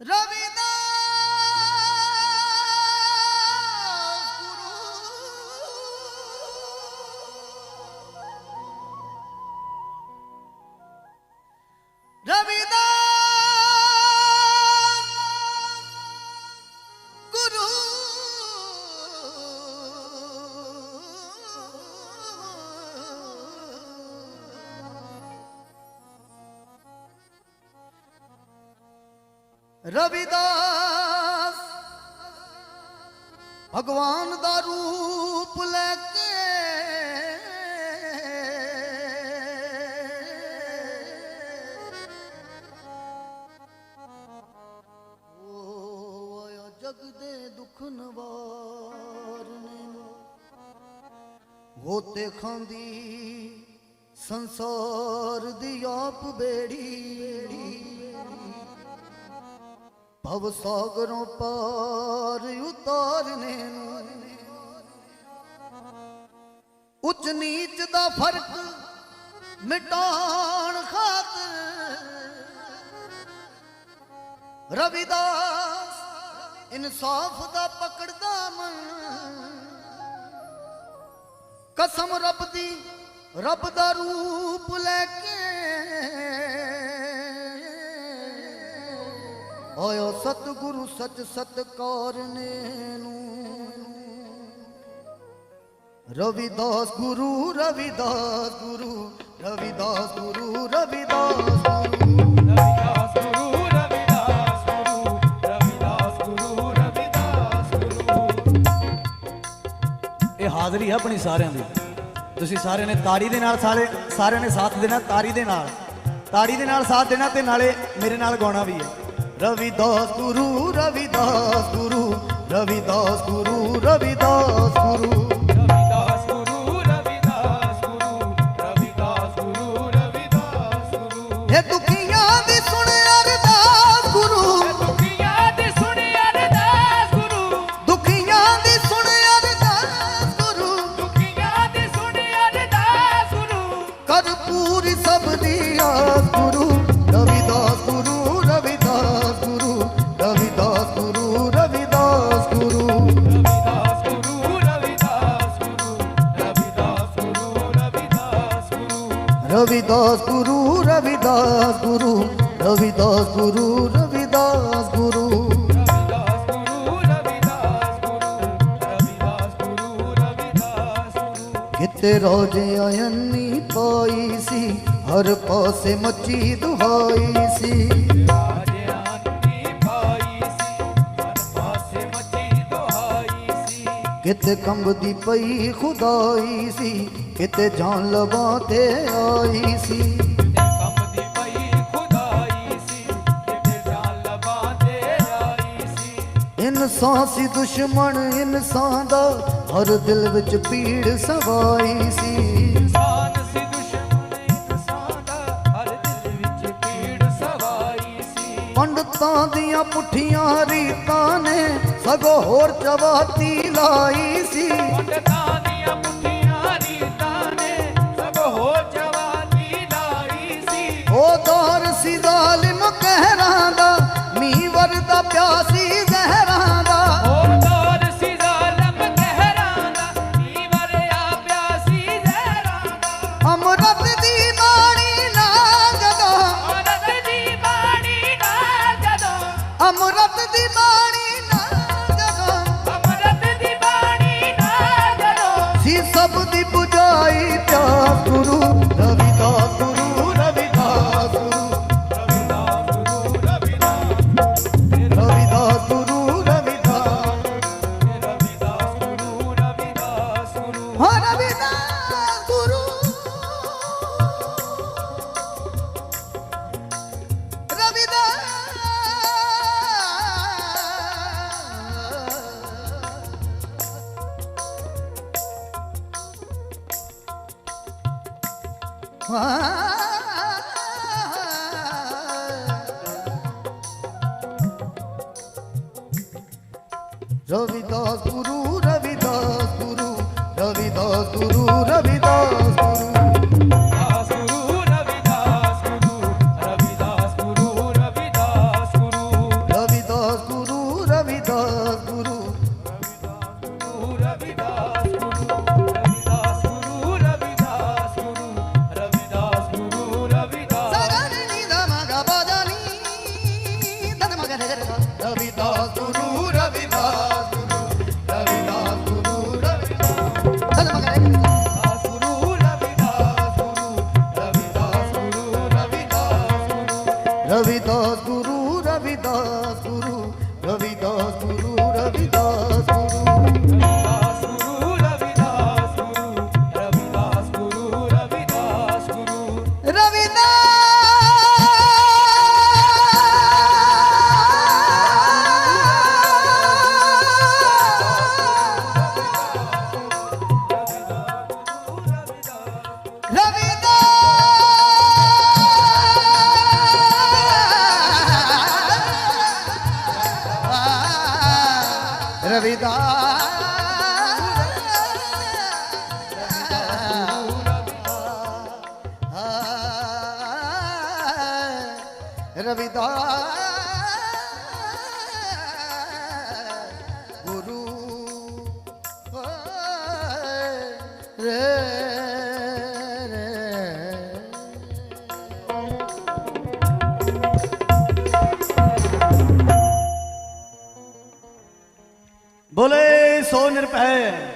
रवि ਰਵਿਦਾਸ ਭਗਵਾਨ ਦਾ ਰੂਪ ਲੈ ਕੇ ਓ ਆਇਆ ਜਗ ਦੇ ਦੁੱਖ ਨਿਵਾਰਨੇ ਨੂੰ ਹੋਤੇ ਖਾਂਦੀ ਸੰਸਾਰ ਦੀ ਆਪ ਬੇੜੀ ਭਵ ਸਾਗਰੋਂ ਪਾਰ ਉਤਾਰਨੇ ਨੂੰ। ਉੱਚ ਨੀਚ ਦਾ ਫ਼ਰਕ ਮਿਟਾਉਣ ਖਾਤਰ ਰਵਿਦਾਸ ਇਨਸਾਫ ਦਾ ਪਕੜਦਾ ਮਨ। ਕਸਮ ਰੱਬ ਦੀ, ਰੱਬ ਦਾ ਰੂਪ ਲੈ ਕੇ ਓਯੋ ਸਤਗੁਰੂ ਸਚ ਸਤਕਾਰ ਨੇ ਨੂੰ ਰਵਿਦਾਸ ਗੁਰੂ ਰਵਿਦਾਸ ਗੁਰੂ ਰਵਿਦਾਸ ਗੁਰੂ। ਰਵਿਦਾਸ ਗੁਰੂ, ਰਵਿਦਾਸ ਇਹ ਹਾਜ਼ਰੀ ਹੈ ਆਪਣੀ ਸਾਰਿਆਂ ਦੀ। ਤੁਸੀਂ ਸਾਰਿਆਂ ਨੇ ਤਾੜੀ ਦੇ ਨਾਲ ਸਾਰੇ ਸਾਰਿਆਂ ਨੇ ਸਾਥ ਦੇਣਾ, ਤਾੜੀ ਦੇ ਨਾਲ। ਤਾੜੀ ਦੇ ਨਾਲ ਸਾਥ ਦੇਣਾ ਤੇ ਨਾਲੇ ਮੇਰੇ ਨਾਲ ਗਾਉਣਾ ਵੀ ਹੈ। ਰਵਿਦਾਸ ਗੁਰੂ ਰਵਿਦਾਸ ਗੁਰੂ ਰਵਿਦਾਸ ਗੁਰੂ ਰਵਿਦਾਸ ਗੁਰੂ ਰਵਿਦਾਸ ਗੁਰੂ ਰਵਿਦਾਸ ਗੁਰੂ ਰਵਿਦਾਸ ਗੁਰੂ। ਕਿਤੇ ਰੋਜੇ ਅਯਨੀ ਪਾਈ ਸੀ, ਹਰ ਪਾਸੇ ਮੱਚੀ ਦੁਹਾਈ ਸੀ। ਕਿਤੇ ਕੰਬਦੀ ਪਈ ਖੁਦਾਈ ਸੀ, ਕਿਤੇ ਜਾਨ ਲਵਾਂ ਤੇ ਆਈ ਸੀ। ਇਨਸਾਨ ਸੀ ਦੁਸ਼ਮਣ ਇਨਸਾਨ ਦਾ ਹਰ ਦਿਲ ਵਿੱਚ ਪੀੜ ਸਵਾਈ ਸੀ। ਇਨਸਾਨ ਸੀ ਦੁਸ਼ਮਣ ਇਨਸਾਨ ਦਾ ਹਰ ਦਿਲ ਵਿੱਚ ਪੀੜ ਸਵਾਈ ਸੀ। ਪੰਡਤਾਂ ਦੀਆਂ ਪੁੱਠੀਆਂ ਰੀਤਾਂ ਨੇ ਸਗੋਂ ਹੋਰ ਚਵਾਤੀ ਲਾਈ ਸੀ। ਪੰਡਤਾਂ ਦੀਆਂ ਮੁੱਠੀਆਂ ਰੀਤਾਂ ਨੇ ਸਭ ਹੋ ਜਵਾਨੀ ਲਾਈ ਸੀ। ਉਹ ਦੌਰ ਸੀ ਜ਼ਾਲਿਮ ਕਹਿਰਾਂ ਦਾ রবি দাস গুরু রবিদাস रविदास गुरु रविदास ਗੁਰੂ ਰਵਿਦਾਸ ਗੁਰੂ ਰਵਿਦਾਸ ਰਵਿਦਾਸ ਨਿਰਭੈ